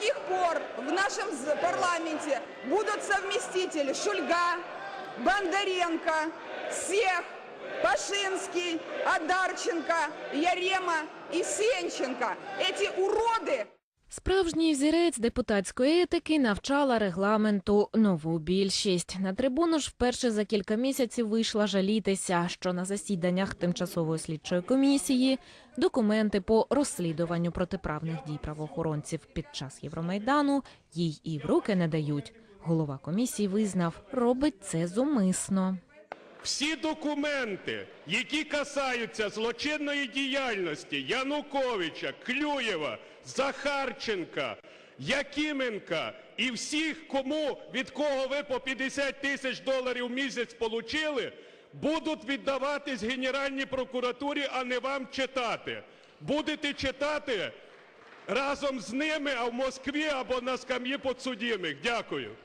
каких пор в нашем парламенте будут совместители Шульга, Бондаренко, Сех, Пашинский, Адарченко, Ярема и Сенченко? Эти уроды Справжній взірець депутатської етики навчала регламенту нову більшість. На трибуну ж вперше за кілька місяців вийшла жалітися, що на засіданнях тимчасової слідчої комісії документи по розслідуванню протиправних дій правоохоронців під час Євромайдану їй і в руки не дають. Голова комісії визнав, робить це зумисно. Всі документи, які касаються злочинної діяльності Януковича, Клюєва, Захарченка, Якименка і всіх, кому від кого ви по 50 тисяч доларів в місяць получили, будуть віддаватись Генеральній прокуратурі, а не вам читати. Будете читати разом з ними, а в Москві або на скам'ї підсудимих. Дякую.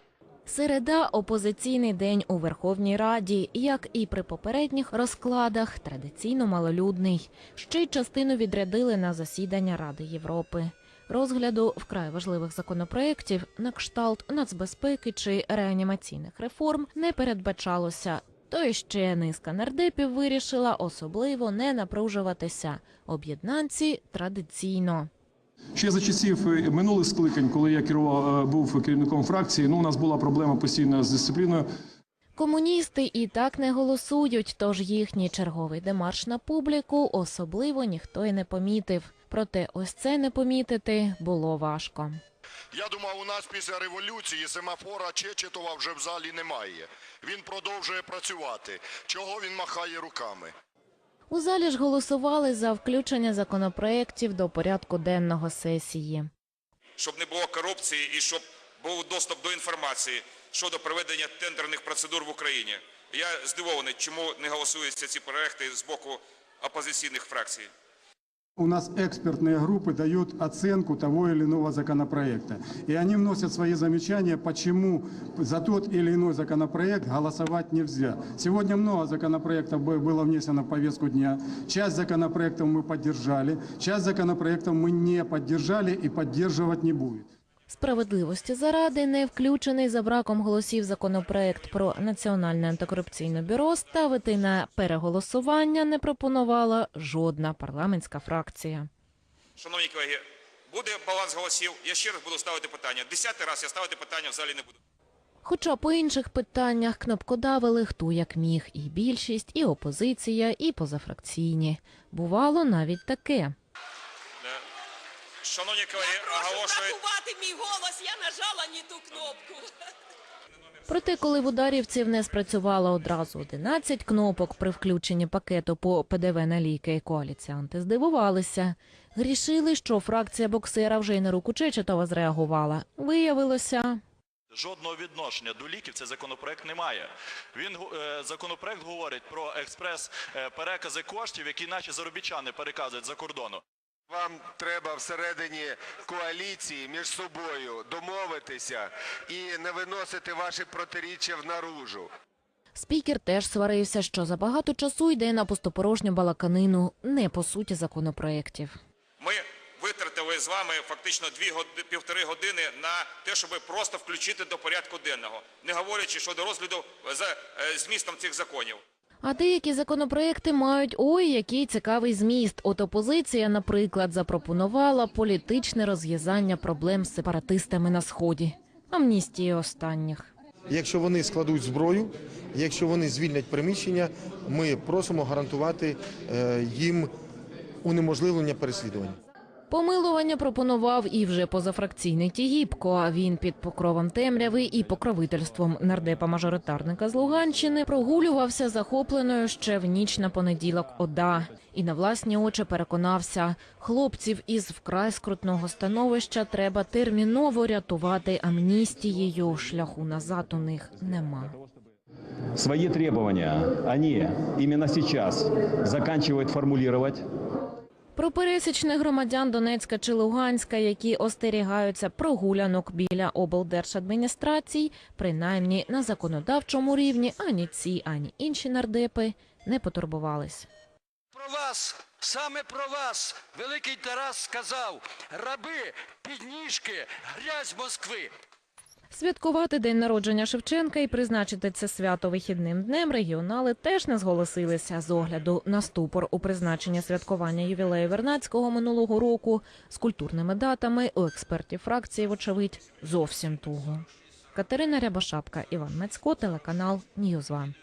Середа опозиційний день у Верховній Раді, як і при попередніх розкладах, традиційно малолюдний. Ще й частину відрядили на засідання Ради Європи. Розгляду вкрай важливих законопроєктів на кшталт нацбезпеки чи реанімаційних реформ не передбачалося. То й ще низка нардепів вирішила особливо не напружуватися. Об'єднанці традиційно. Ще за часів е, минулих скликань, коли я керував, е, був керівником фракції, ну у нас була проблема постійно з дисципліною. Комуністи і так не голосують, тож їхній черговий демарш на публіку особливо ніхто й не помітив. Проте ось це не помітити було важко. Я думав, у нас після революції семафора Чечетова вже в залі немає. Він продовжує працювати. Чого він махає руками? У залі ж голосували за включення законопроєктів до порядку денного сесії. щоб не було корупції і щоб був доступ до інформації щодо проведення тендерних процедур в Україні. Я здивований, чому не голосуються ці проекти з боку опозиційних фракцій. У нас экспертные группы дают оценку того или иного законопроекта. И они вносят свои замечания, почему за тот или иной законопроект голосовать нельзя. Сегодня много законопроектов бы- было внесено в повестку дня. Часть законопроектов мы поддержали, часть законопроектов мы не поддержали и поддерживать не будем. Справедливості заради не включений за браком голосів законопроект про національне антикорупційне бюро ставити на переголосування не пропонувала жодна парламентська фракція. Шановні колеги, буде баланс голосів. Я ще раз буду ставити питання. Десятий раз я ставити питання в залі не буду. Хоча по інших питаннях кнопкодавили хто як міг, і більшість, і опозиція, і позафракційні. Бувало навіть таке. Шановні колеги, Прошу оголошую. врахувати мій голос, я нажала не ту кнопку. Проте, коли в ударівців не спрацювало одразу 11 кнопок при включенні пакету по ПДВ на ліки, коаліціанти здивувалися. Грішили, що фракція боксера вже й на руку Чечетова зреагувала. Виявилося, Жодного відношення до ліків цей законопроект не має. Він е, законопроект говорить про експрес е, перекази коштів, які наші заробітчани переказують за кордону. Вам треба всередині коаліції між собою домовитися і не виносити ваші протиріччя в наружу. спікер теж сварився, що забагато часу йде на пустопорожню балаканину, не по суті законопроєктів. Ми витратили з вами фактично дві годи, півтори години на те, щоб просто включити до порядку денного, не говорячи щодо розгляду за е, змістом цих законів. А деякі законопроекти мають ой, який цікавий зміст. От опозиція, наприклад, запропонувала політичне розв'язання проблем з сепаратистами на сході. Амністії останніх. Якщо вони складуть зброю, якщо вони звільнять приміщення, ми просимо гарантувати е, їм унеможливлення переслідування. Помилування пропонував і вже позафракційний Тігіпко. Він під покровом темряви і покровительством нардепа-мажоритарника з Луганщини прогулювався захопленою ще в ніч на понеділок ОДА. І на власні очі переконався, хлопців із вкрай скрутного становища треба терміново рятувати амністією. Шляху назад у них нема. Свои требования они именно сейчас заканчивают формулировать. Про пересічних громадян Донецька чи Луганська, які остерігаються прогулянок біля облдержадміністрацій, принаймні на законодавчому рівні ані ці, ані інші нардепи не потурбувались. Про вас, саме про вас, великий Тарас сказав: раби, крадіжки, грязь Москви. Святкувати день народження Шевченка і призначити це свято вихідним днем регіонали теж не зголосилися з огляду на ступор у призначення святкування ювілею Вернацького минулого року з культурними датами у експертів фракції, вочевидь, зовсім туго. Катерина Рябошапка, Іван Мецько, телеканал Ньюзван.